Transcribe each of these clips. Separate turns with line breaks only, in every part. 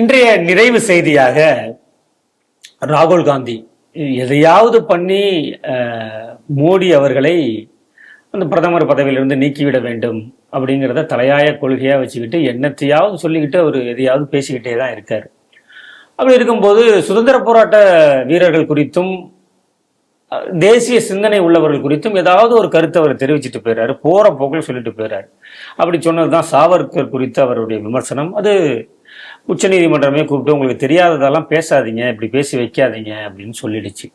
இன்றைய நிறைவு செய்தியாக ராகுல் காந்தி எதையாவது பண்ணி மோடி அவர்களை அந்த பிரதமர் பதவியிலிருந்து நீக்கிவிட வேண்டும் அப்படிங்கிறத தலையாய கொள்கையாக வச்சுக்கிட்டு என்னத்தையாவது சொல்லிக்கிட்டு அவர் எதையாவது பேசிக்கிட்டே தான் இருக்கார். அப்படி இருக்கும்போது சுதந்திர போராட்ட வீரர்கள் குறித்தும் தேசிய சிந்தனை உள்ளவர்கள் குறித்தும் ஏதாவது ஒரு கருத்தை அவர் தெரிவிச்சிட்டு போயிறாரு போகிற போக்கில் சொல்லிட்டு போயிறாரு. அப்படி சொன்னது தான் சாவர்கர் குறித்து அவருடைய விமர்சனம். அது உச்சநீதிமன்றமே கூப்பிட்டு உங்களுக்கு தெரியாததெல்லாம் பேசாதீங்க இப்படி பேசி வைக்காதீங்க அப்படின்னு சொல்லிடுச்சு.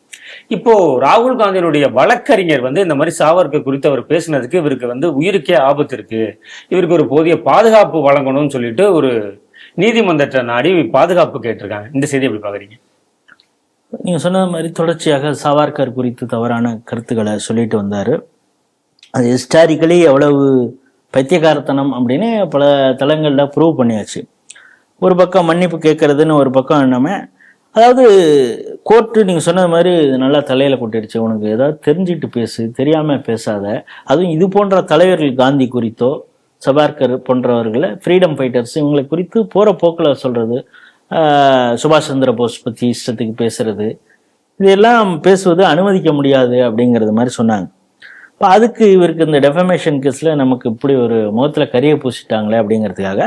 இப்போ ராகுல் காந்தியினுடைய வழக்கறிஞர் வந்து இந்த மாதிரி சாவர்கர் குறித்து அவர் பேசினதுக்கு இவருக்கு வந்து உயிருக்கே ஆபத்து இருக்கு. இவருக்கு ஒரு போதிய பாதுகாப்பு வழங்கணும்னு சொல்லிட்டு ஒரு நீதிமன்றத்தை நாடி பாதுகாப்பு கேட்டிருக்காங்க. இந்த செய்தி எப்படி பாக்குறீங்க
நீங்க சொன்ன மாதிரி தொடர்ச்சியாக சவார்கர் குறித்து தவறான கருத்துக்களை சொல்லிட்டு வந்தாரு. அது ஹிஸ்டாரிக்கலி எவ்வளவு பைத்தியகாரத்தனம் அப்படின்னு பல தளங்கள்ல ப்ரூவ் பண்ணியாச்சு. ஒரு பக்கம் மன்னிப்பு கேட்கறதுன்னு ஒரு பக்கம் என்னமே அதாவது கோர்ட்டு நீங்கள் சொன்னது மாதிரி இது நல்லா தலையில் கொட்டிடுச்சு. உனக்கு ஏதாவது தெரிஞ்சுட்டு பேசு தெரியாமல் பேசாத. அதுவும் இது போன்ற தலைவர்கள் காந்தி குறித்தோ சபார்கர் போன்றவர்களை ஃப்ரீடம் ஃபைட்டர்ஸ் இவங்களை குறித்து போகிற போக்கில் சொல்கிறது சுபாஷ் சந்திர போஸ் பற்றி இஷ்டத்துக்கு பேசுறது. இதெல்லாம் பேசுவது அனுமதிக்க முடியாது அப்படிங்கிறது மாதிரி சொன்னாங்க. இப்போ அதுக்கு இவருக்கு இந்த டெஃபமேஷன் கேஸில் நமக்கு இப்படி ஒரு முகத்தில் கரியை பூசிட்டாங்களே அப்படிங்கிறதுக்காக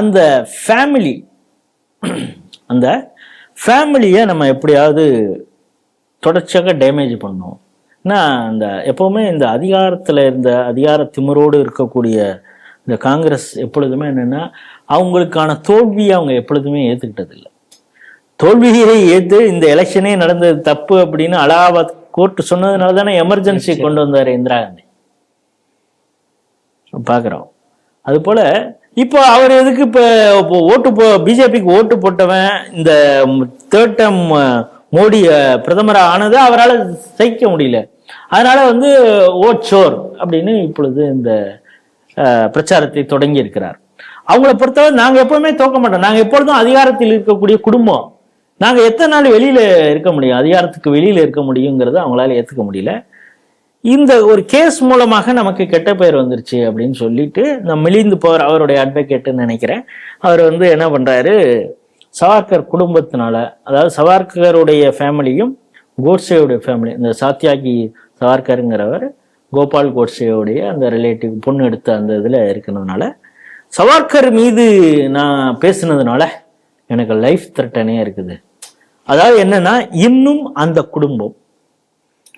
அந்த ஃபேமிலி அந்த ஃபேமிலியை நம்ம எப்படியாவது தொடர்ச்சியாக டேமேஜ் பண்ணோம். ஏன்னா அந்த எப்போவுமே இந்த அதிகாரத்தில் இருந்த அதிகார திமிரோடு இருக்கக்கூடிய இந்த காங்கிரஸ் எப்பொழுதுமே என்னென்னா அவங்களுக்கான தோல்வியை அவங்க எப்பொழுதுமே ஏற்றுக்கிட்டதில்லை தோல்வியை ஏற்று இந்த எலெக்ஷனே நடந்தது தப்பு அப்படின்னு அலகாபாத் கோர்ட் சொன்னதுனால தானே எமர்ஜென்சி கொண்டு வந்தார் இந்திரா காந்தி. பார்க்குறோம். அது போல இப்போ அவர் எதுக்கு இப்போ இப்போ ஓட்டு போ பிஜேபிக்கு ஓட்டு போட்டவன் இந்த தேர்ட் டைம் மோடி பிரதமராக ஆனது அவரால் சகிக்க முடியல. அதனால வந்து ஓட் ஷோர் அப்படின்னு இப்பொழுது இந்த பிரச்சாரத்தை தொடங்கி இருக்கிறார். அவங்கள பொறுத்தவரை நாங்கள் எப்பவுமே தோக்க மாட்டோம். நாங்கள் எப்பொழுதும் அதிகாரத்தில் இருக்கக்கூடிய குடும்பம். நாங்கள் எத்தனை நாள் வெளியில் இருக்க முடியும்? அதிகாரத்துக்கு வெளியில் இருக்க முடியுங்கிறத அவங்களால ஏற்றுக்க முடியல. இந்த ஒரு கேஸ் மூலமாக நமக்கு கெட்ட பெயர் வந்துருச்சு அப்படின்னு சொல்லிட்டு நான் மிளிந்து போகிற அவருடைய அட்வொகேட்டுன்னு நினைக்கிறேன். அவர் வந்து என்ன பண்ணுறாரு சவார்கர் குடும்பத்தினால அதாவது சவார்கருடைய ஃபேமிலியும் கோட்ஸேவுடைய ஃபேமிலி இந்த சாத்தியாகி சவார்கருங்கிறவர் கோபால் கோட்ஸேவுடைய அந்த ரிலேட்டிவ் பொண்ணு எடுத்த அந்த இதில் இருக்கிறதுனால சவார்கர் மீது நான் பேசுனதுனால எனக்கு லைஃப் த்ரெட்டனே இருக்குது. அதாவது என்னன்னா இன்னும் அந்த குடும்பம்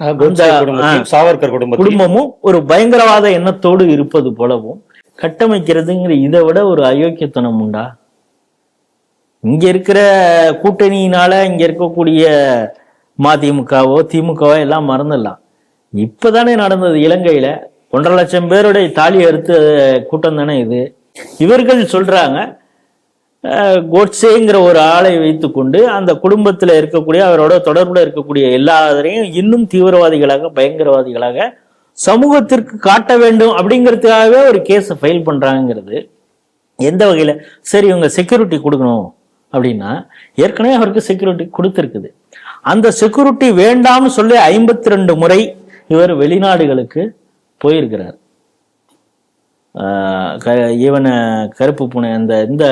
சாவர்கர் குடும்பத்தையும்.
குடும்பமும் ஒரு பயங்கரவாத எண்ணத்தோடு இருப்பது போலவும் கட்டமைக்கிறதுங்கிற இதை விட ஒரு அயோக்கியத்தனம் உண்டா? இங்க இருக்கிற கூட்டணியினால இங்க இருக்கக்கூடிய மதிமுகவோ திமுகவோ எல்லாம் மறந்துடலாம். இப்பதானே நடந்தது இலங்கையில. ஒன்றரை லட்சம் பேருடைய தாலி அறுத்த கூட்டம் தானே இது? இவர்கள் சொல்றாங்க கோட்ஸேங்கிற கோட்சேங்கிற ஒரு ஆளை வைத்துக்கொண்டு அந்த குடும்பத்தில் இருக்கக்கூடிய அவரோட தொடர்புல இருக்கக்கூடிய எல்லாரையும் இன்னும் தீவிரவாதிகளாக பயங்கரவாதிகளாக சமூகத்திற்கு காட்ட வேண்டும் அப்படிங்கிறதுக்காகவே ஒரு கேஸை ஃபைல் பண்றாங்கிறது. எந்த வகையில? சரி இவங்க செக்யூரிட்டி கொடுக்கணும் அப்படின்னா ஏற்கனவே அவருக்கு செக்யூரிட்டி கொடுத்துருக்குது. அந்த செக்யூரிட்டி வேண்டாம்னு சொல்லி ஐம்பத்தி ரெண்டு முறை இவர் வெளிநாடுகளுக்கு போயிருக்கிறார். இவனை கருப்பு பூனை அந்த இந்த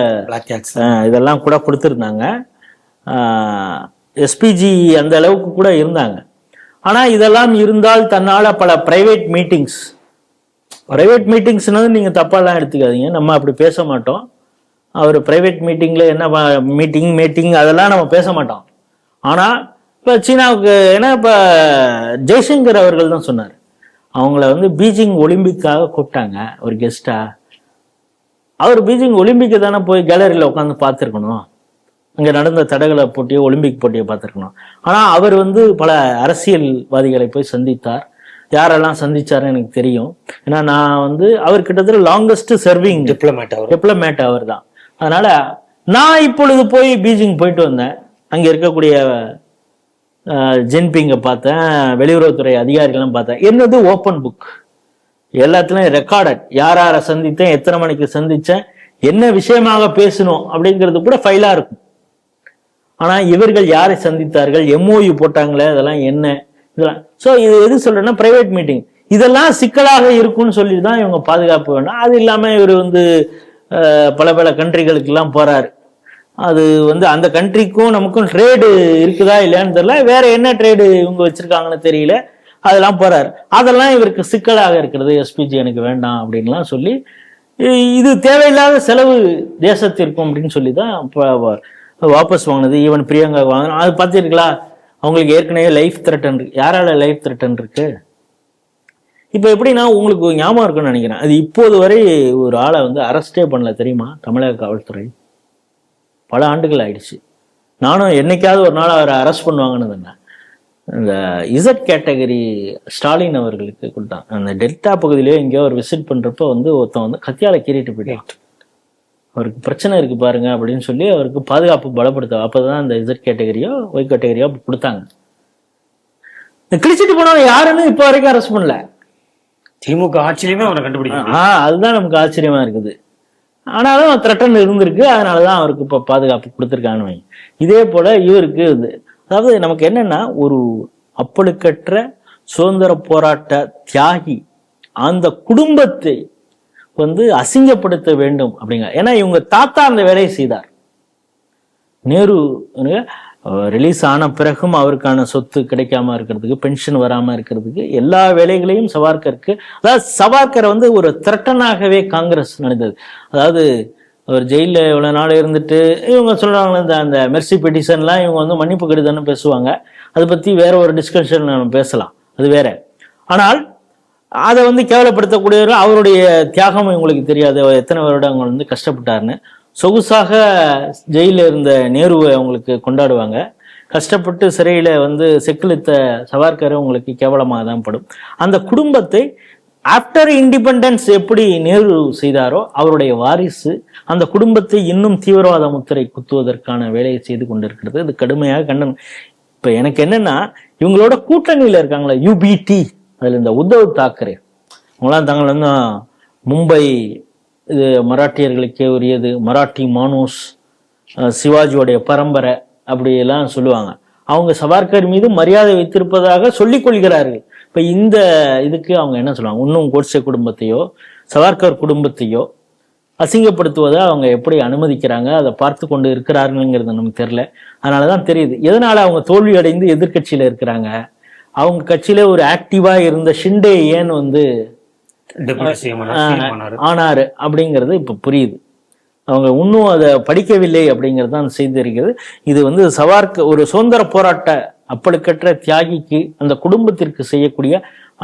இதெல்லாம் கூட கொடுத்துருந்தாங்க. எஸ்பிஜி அந்த அளவுக்கு கூட இருந்தாங்க. ஆனா இதெல்லாம் இருந்தால் தன்னால பல பிரைவேட் மீட்டிங்ஸ் பிரைவேட் மீட்டிங்ஸ்னது நீங்க தப்பாலாம் எடுத்துக்காதீங்க. நம்ம அப்படி பேச மாட்டோம். அவர் பிரைவேட் மீட்டிங்ல என்ன மீட்டிங் மீட்டிங் அதெல்லாம் நம்ம பேச மாட்டோம். ஆனா இப்ப சீனாவுக்கு ஏன்னா இப்ப ஜெய்சங்கர் அவர்கள் தான் சொன்னார். அவங்கள வந்து பீஜிங் ஒலிம்பிக்காக கூப்பிட்டாங்க ஒரு கெஸ்டா அவர் பீஜிங் ஒலிம்பிக்கு தானே போய் கேலரியில் உட்காந்து பார்த்துருக்கணும். அங்கே நடந்த தடகள போட்டியை ஒலிம்பிக் போட்டியை பார்த்துருக்கணும். ஆனால் அவர் வந்து பல அரசியல்வாதிகளை போய் சந்தித்தார். யாரெல்லாம் சந்திச்சாருன்னு எனக்கு தெரியும். ஏன்னா நான் வந்து அவர் கிட்டத்தட்ட லாங்கஸ்ட் சர்விங்
டிப்ளமேட் அவர்.
டிப்ளமேட் அவர் தான் அதனால நான் இப்பொழுது போய் பீஜிங் போயிட்டு வந்தேன். அங்கே இருக்கக்கூடிய ஜின்பிங்கை பார்த்தேன் வெளியுறவுத்துறை அதிகாரிகளும் பார்த்தேன். என்னது ஓப்பன் புக் எல்லாத்துலேயும் ரெக்கார்டட் யார் யாரை சந்தித்தேன் எத்தனை மணிக்கு சந்தித்தேன் என்ன விஷயமாக பேசணும் அப்படிங்கிறது கூட ஃபைலாக இருக்கும். ஆனால் இவர்கள் யாரை சந்தித்தார்கள் எம்ஓயு போட்டாங்களே அதெல்லாம் என்ன? இதெல்லாம் ஸோ இது எது சொல்கிறேன்னா ப்ரைவேட் மீட்டிங் இதெல்லாம் சிக்கலாக இருக்கும்னு சொல்லி தான் இவங்க பாதுகாப்பு வேணும். அது இல்லாமல் இவர் வந்து பல பல கண்ட்ரிகளுக்கெல்லாம் போகிறாரு அது வந்து அந்த கண்ட்ரிக்கும் நமக்கும் ட்ரேடு இருக்குதா இல்லையான்னு தெரியல. வேற என்ன ட்ரேடு இவங்க வச்சிருக்காங்கன்னு தெரியல. அதெல்லாம் போறாரு. அதெல்லாம் இவருக்கு சிக்கலாக இருக்கிறது. எஸ்பிஜி எனக்கு வேண்டாம் அப்படின்லாம் சொல்லி இது தேவையில்லாத செலவு தேசத்திற்கும் அப்படின்னு சொல்லி தான் வாபஸ் வாங்கினது. ஈவன் பிரியங்கா வாங்கினோம் அது பார்த்துருக்கலாம் அவங்களுக்கு ஏற்கனவே லைஃப் த்ரெட்டன் இருக்கு யாரால லைஃப் த்ரெட்டன் இருக்கு? இப்போ எப்படின்னா உங்களுக்கு ஞாபகம் இருக்குன்னு நினைக்கிறேன். அது இப்போது வரை ஒரு ஆளை வந்து அரெஸ்டே பண்ணல தெரியுமா? தமிழக காவல்துறை. பல ஆண்டுகள் ஆயிடுச்சு. நானும் என்னைக்காவது ஒரு நாள் அவரை அரெஸ்ட் பண்ணுவாங்கன்னு இருந்தேன் இந்த இசட் கேட்டகரி ஸ்டாலின் அவர்களுக்கு கொடுத்தான். அந்த டெல்டா பகுதியிலேயே எங்கேயோ ஒரு விசிட் பண்றப்ப வந்து ஒருத்தன் வந்து கத்தியால கீறிட்டு போயிட்டான். அவருக்கு பிரச்சனை இருக்கு பாருங்க அப்படின்னு சொல்லி அவருக்கு பாதுகாப்பு பலப்படுத்த அப்பதான் அந்த இசட் கேட்டகரியோ ஒய் கேட்டகரியோ கொடுத்தாங்க. இந்த கிழிச்சிட்டு போனவன் யாருன்னு இப்போ வரைக்கும் அரெஸ்ட் பண்ணல.
திமுக ஆட்சியிலுமே அவரை கண்டுபிடிக்கணும்
ஆ அதுதான் நமக்கு ஆச்சரியமா இருக்குது. ஆனாலும் த்ரெட்டன் இருந்திருக்கு. அதனாலதான் அவருக்கு இப்போ பாதுகாப்பு கொடுத்துருக்கான்னு இதே போல இவருக்கு இது அதாவது நமக்கு என்னன்னா ஒரு அப்பழுக்கற்ற சுதந்திர போராட்ட தியாகி அந்த குடும்பத்தை வந்து அசிங்கப்படுத்த வேண்டும் அப்படிங்க. ஏன்னா இவங்க தாத்தா அந்த வேலையை செய்தார். நேரு ரிலீஸ் ஆன பிறகும் அவருக்கான சொத்து கிடைக்காம இருக்கிறதுக்கு பென்ஷன் வராமல் இருக்கிறதுக்கு எல்லா வேலைகளையும் சவார்கருக்கு அதாவது சவார்கரை வந்து ஒரு திரட்டனாகவே காங்கிரஸ் நடந்தது அதாவது அவர் ஜெயிலில் இவ்வளோ நாள் இருந்துட்டு இவங்க சொல்கிறாங்க இந்த அந்த மெர்சி பெட்டிஷன்லாம் இவங்க வந்து மன்னிப்பு கடிதம்னு பேசுவாங்க. அதை பற்றி வேற ஒரு டிஸ்கஷன் நம்ம பேசலாம். அது வேற. ஆனால் அதை வந்து கேவலப்படுத்தக்கூடியவர் அவருடைய தியாகம் இவங்களுக்கு தெரியாது. எத்தனை எத்தனை வருடங்கள் வந்து கஷ்டப்பட்டாருன்னு. சொகுசாக ஜெயிலில் இருந்த நேருவை அவங்களுக்கு கொண்டாடுவாங்க. கஷ்டப்பட்டு சிறையில் வந்து செக்கிழுத்த சவார்கர் உங்களுக்கு கேவலமாக தான் படும். அந்த குடும்பத்தை ஆஃப்டர் இண்டிபெண்டன்ஸ் எப்படி நேரு செய்தாரோ அவருடைய வாரிசு அந்த குடும்பத்தை இன்னும் தீவிரவாத முத்திரை குத்துவதற்கான வேலையை செய்து கொண்டிருக்கிறது. இது கடுமையாக கண்டனம். இப்போ எனக்கு என்னன்னா இவங்களோட கூட்டணியில் இருக்காங்களே யூபிடி அதில் இந்த உத்தவ் தாக்கரே. அவங்களாம் தாங்கள் வந்து மும்பை இது மராட்டியர்களுக்கே உரியது. மராட்டி மானோஸ் சிவாஜியோடைய பரம்பரை அப்படியெல்லாம் சொல்லுவாங்க. அவங்க சவார்கர் மீது மரியாதை வைத்திருப்பதாக சொல்லிக் கொள்கிறார்கள். இப்ப இந்த இதுக்கு அவங்க என்ன சொல்லுவாங்க? இன்னும் கோட்சே குடும்பத்தையோ சவார்கர் குடும்பத்தையோ அசிங்கப்படுத்துவதை அவங்க எப்படி அனுமதிக்கிறாங்க? அதை பார்த்து கொண்டு இருக்கிறாருங்கிறது நமக்கு தெரியல. அதனாலதான் தெரியுது. எதனால அவங்க தோல்வி அடைந்து எதிர்க்கட்சியில இருக்கிறாங்க? அவங்க கட்சியில ஒரு ஆக்டிவா இருந்த ஷிண்டே ஏன் வந்து ஆனாரு அப்படிங்கிறது இப்ப புரியுது. அவங்க இன்னும் அதை படிக்கவில்லை அப்படிங்கிறது தான் செய்தி இருக்கிறது. இது வந்து சவார்க்கு ஒரு சுதந்திர போராட்ட அப்பழுக்கற்ற தியாகிக்கு அந்த குடும்பத்திற்கு செய்யக்கூடிய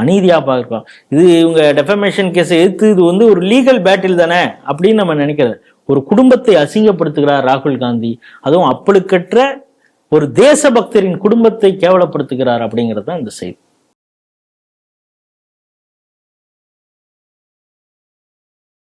அநீதியா பார்க்கிறோம். இது இவங்க டெஃபமேஷன் கேஸை எதிர்த்து இது வந்து ஒரு லீகல் பேட்டில் தானே அப்படின்னு நம்ம நினைக்கிறது. ஒரு குடும்பத்தை அசிங்கப்படுத்துகிறார் ராகுல் காந்தி. அதுவும் அப்பழுக்கற்ற ஒரு தேசபக்தரின் குடும்பத்தை கேவலப்படுத்துகிறார் அப்படிங்கிறது தான் இந்த செய்தி.